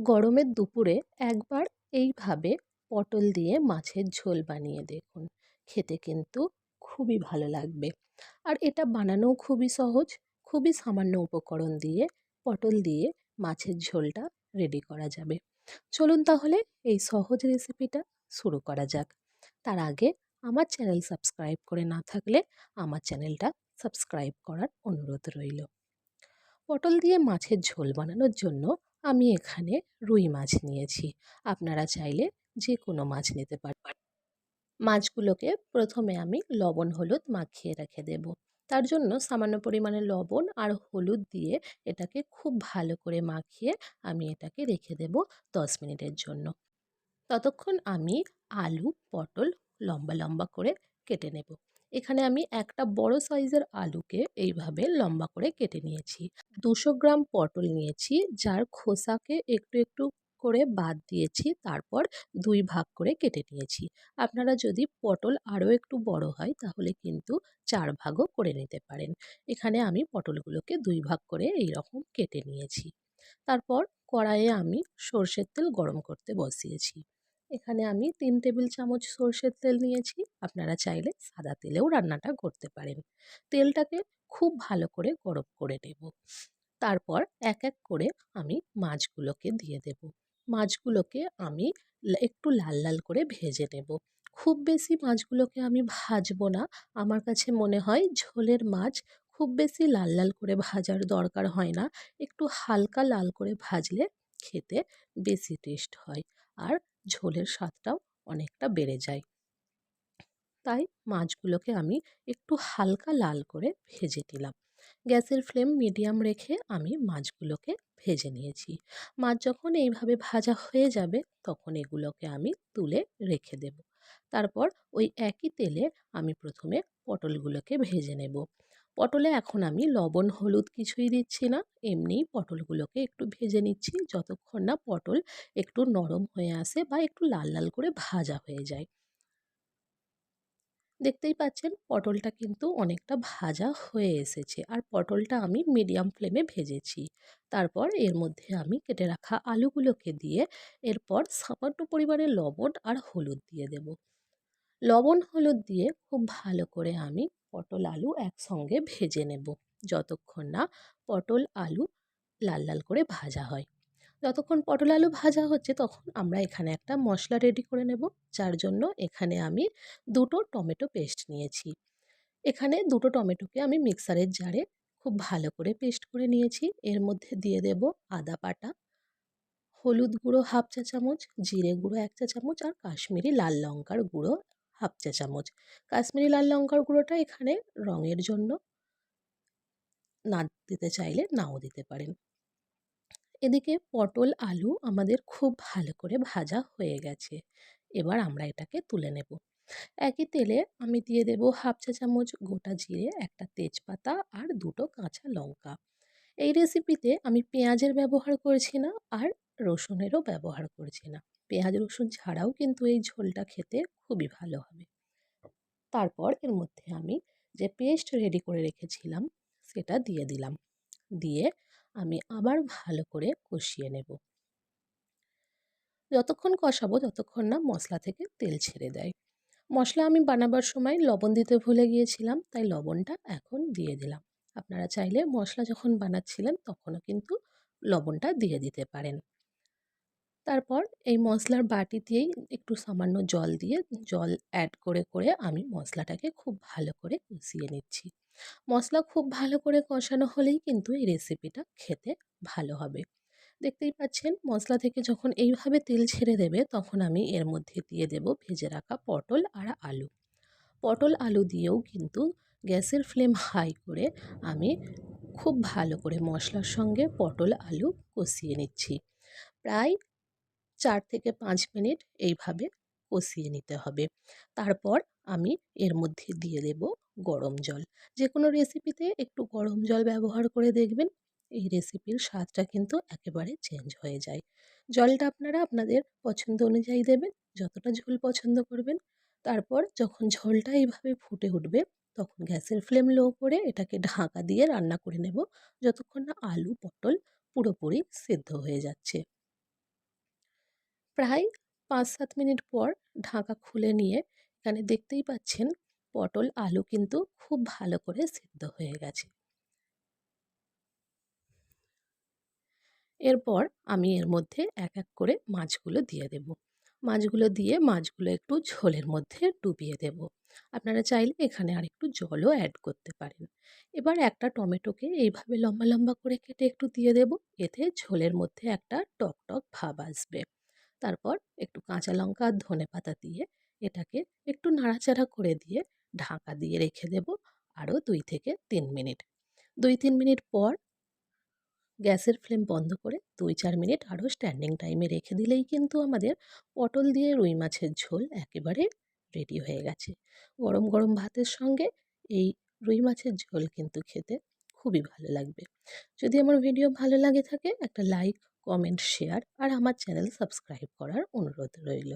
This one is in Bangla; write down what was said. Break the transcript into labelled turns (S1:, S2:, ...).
S1: গরমের দুপুরে একবার এইভাবে পটল দিয়ে মাছের ঝোল বানিয়ে দেখুন। খেতে কিন্তু খুবই ভালো লাগবে। আর এটা বানানোও খুবই সহজ। খুবই সামান্য উপকরণ দিয়ে, পটল দিয়ে মাছের ঝোলটা রেডি করা যাবে। চলুন তাহলে এই সহজ রেসিপিটা শুরু করা যাক। তার আগে আমার চ্যানেল সাবস্ক্রাইব করে না থাকলে আমার চ্যানেলটা সাবস্ক্রাইব করার অনুরোধ রইল। পটল দিয়ে মাছের ঝোল বানানোর জন্য আমি এখানে রুই মাছ নিয়েছি। আপনারা চাইলে যে কোনো মাছ নিতে পারবেন মাছগুলোকে প্রথমে আমি লবণ, হলুদ মাখিয়ে রেখে দেব। তার জন্য সামান্য পরিমাণে লবণ আর হলুদ দিয়ে এটাকে খুব ভালো করে মাখিয়ে আমি এটাকে রেখে দেব দশ মিনিটের জন্য। ততক্ষণ আমি আলু, পটল লম্বা লম্বা করে কেটে নেব। এখানে আমি একটা বড় সাইজের আলুকে এইভাবে লম্বা করে কেটে নিয়েছি। দুশো গ্রাম পটল নিয়েছি, যার খোসাকে একটু একটু করে বাদ দিয়েছি, তারপর দুই ভাগ করে কেটে নিয়েছি। আপনারা যদি পটল আরও একটু বড় হয়, তাহলে কিন্তু চার ভাগও করে নিতে পারেন। এখানে আমি পটলগুলোকে দুই ভাগ করে এই রকম কেটে নিয়েছি। তারপর কড়াইয়ে আমি সর্ষের তেল গরম করতে বসিয়েছি। এখানে আমি তিন টেবিল চামচ সর্ষের তেল নিয়েছি। আপনারা চাইলে সাদা তেলেও রান্নাটা করতে পারেন। তেলটাকে খুব ভালো করে গরম করে নেব। তারপর এক এক করে আমি মাছগুলোকে দিয়ে দেব। মাছগুলোকে আমি একটু লাল লাল করে ভেজে নেব। খুব বেশি মাছগুলোকে আমি ভাজবো না। আমার কাছে মনে হয় ঝোলের মাছ খুব বেশি লাল লাল করে ভাজার দরকার হয় না। একটু হালকা লাল করে ভাজলে খেতে বেশি টেস্ট হয়। আর ঝোলের স্বাদটাও অনেকটা বেড়ে যায়। তাই মাছগুলোকে আমি একটু হালকা লাল করে ভেজে দিলাম গ্যাসের ফ্লেম মিডিয়াম রেখে আমি মাছগুলোকে ভেজে নিয়েছি। মাছ যখন এইভাবে ভাজা হয়ে যাবে, তখন এগুলোকে আমি তুলে রেখে দেব। তারপর ওই একই তেলে আমি প্রথমে পটলগুলোকে ভেজে নেব। পটলে এখন আমি লবণ, হলুদ কিছুই দিচ্ছি না। এমনিই পটলগুলোকে একটু ভেজে নিচ্ছি। যতক্ষণ না পটল একটু নরম হয়ে আসে বা একটু লাল লাল করে ভাজা হয়ে যায়। দেখতেই পাচ্ছেন পটলটা কিন্তু অনেকটা ভাজা হয়ে এসেছে। আর পটলটা আমি মিডিয়াম ফ্লেমে ভেজেছি। তারপর এর মধ্যে আমি কেটে রাখা আলুগুলোকে দিয়ে এরপর সামান্য পরিমাণে লবণ আর হলুদ দিয়ে দেব। লবণ, হলুদ দিয়ে খুব ভালো করে আমি পটল আলু একসঙ্গে ভেজে নেব। যতক্ষণ না পটল আলু লাল লাল করে ভাজা হয়। যতক্ষণ পটল আলু ভাজা হচ্ছে তখন আমরা এখানে একটা মশলা রেডি করে নেব। যার জন্য এখানে আমি দুটো টমেটো পেস্ট নিয়েছি। এখানে দুটো টমেটোকে আমি মিক্সারের জারে খুব ভালো করে পেস্ট করে নিয়েছি। এর মধ্যে দিয়ে দেব আদা বাটা, হলুদ গুঁড়ো হাফ চা চামচ, জিরে গুঁড়ো এক চা চামচ আর কাশ্মীরি লাল লঙ্কার গুঁড়ো হাফ চা চামচ। কাশ্মীরি লাল লঙ্কার গুঁড়োটা এখানে রঙের জন্য। না দিতে চাইলে নাও দিতে পারেন। এদিকে পটল, আলু আমাদের খুব ভালো করে ভাজা হয়ে গেছে। এবার আমরা এটাকে তুলে নেব। একই তেলে আমি দিয়ে দেব হাফ চা চামচ গোটা জিরে, একটা তেজপাতা আর দুটো কাঁচা লঙ্কা। এই রেসিপিতে আমি পেঁয়াজের ব্যবহার করছি না আর রসুনেরও ব্যবহার করছি না। পেঁয়াজ, রসুন ছাড়াও কিন্তু এই ঝোলটা খেতে খুবই ভালো হবে। তারপর এর মধ্যে আমি যে পেস্ট রেডি করে রেখেছিলাম, সেটা দিয়ে দিলাম। দিয়ে আমি আবার ভালো করে কষিয়ে নেব। যতক্ষণ কষাবো ততক্ষণ না মশলা থেকে তেল ছেড়ে দেয়। মশলা আমি বানাবার সময় লবণ দিতে ভুলে গিয়েছিলাম, তাই লবণটা এখন দিয়ে দিলাম। আপনারা চাইলে মশলা যখন বানাচ্ছিলেন তখনও কিন্তু লবণটা দিয়ে দিতে পারেন। তারপর এই মশলার বাটি দিয়েই একটু সামান্য জল দিয়ে জল অ্যাড করে করে আমি মশলাটাকে খুব ভালো করে কষিয়ে নিচ্ছি। মশলা খুব ভালো করে কষানো হলেই কিন্তু এই রেসিপিটা খেতে ভালো হবে। দেখতেই পাচ্ছেন মশলা থেকে যখন এইভাবে তেল ছেড়ে দেবে তখন আমি এর মধ্যে দিয়ে দেব ভেজে রাখা পটল আর আলু। পটল আলু দিয়েও কিন্তু গ্যাসের ফ্লেম হাই করে আমি খুব ভালো করে মশলার সঙ্গে পটল আলু কষিয়ে নিচ্ছি। প্রায় চার থেকে পাঁচ মিনিট এইভাবে কষিয়ে নিতে হবে। তারপর আমি এর মধ্যে দিয়ে দেব গরম জল। যে কোনো রেসিপিতে একটু গরম জল ব্যবহার করে দেখবেন, এই রেসিপির স্বাদটা কিন্তু একেবারে চেঞ্জ হয়ে যায়। জলটা আপনারা আপনাদের পছন্দ অনুযায়ী দেবেন, যতটা ঝোল পছন্দ করবেন। তারপর যখন ঝোলটা এইভাবে ফুটে উঠবে, তখন গ্যাসের ফ্লেম লো করে এটাকে ঢাকা দিয়ে রান্না করে নেব। যতক্ষণ না আলু, পটল পুরোপুরি সেদ্ধ হয়ে যাচ্ছে। প্রায় পাঁচ সাত মিনিট পর ঢাকা খুলে নিয়ে এখানে দেখতেই পাচ্ছেন পটল আলু কিন্তু খুব ভালো করে সিদ্ধ হয়ে গেছে। এরপর আমি এর মধ্যে এক এক করে মাছগুলো দিয়ে দেব। মাছগুলো দিয়ে মাছগুলো একটু ঝোলের মধ্যে ডুবিয়ে দেব। আপনারা চাইলে এখানে আর একটু জলও অ্যাড করতে পারেন। এবার একটা টমেটোকে এইভাবে লম্বা লম্বা করে কেটে একটু দিয়ে দেব। এতে ঝোলের মধ্যে একটা টক টক ভাব আসবে। তারপর একটু কাঁচা লঙ্কা আর ধনে পাতা দিয়ে এটাকে একটু নাড়াচাড়া করে দিয়ে ঢাকা দিয়ে রেখে দেব আরও দুই থেকে তিন মিনিট। দুই তিন মিনিট পর গ্যাসের ফ্লেম বন্ধ করে দুই চার মিনিট আরও স্ট্যান্ডিং টাইমে রেখে দিলেই কিন্তু আমাদের পটল দিয়ে রুই মাছের ঝোল একেবারে রেডি হয়ে গেছে। গরম গরম ভাতের সঙ্গে এই রুই মাছের ঝোল কিন্তু খেতে খুবই ভালো লাগবে। যদি আমার ভিডিও ভালো লাগে থাকে একটা লাইক কমেন্ট শেয়ার আর আমার চ্যানেল সাবস্ক্রাইব করার অনুরোধ রইল।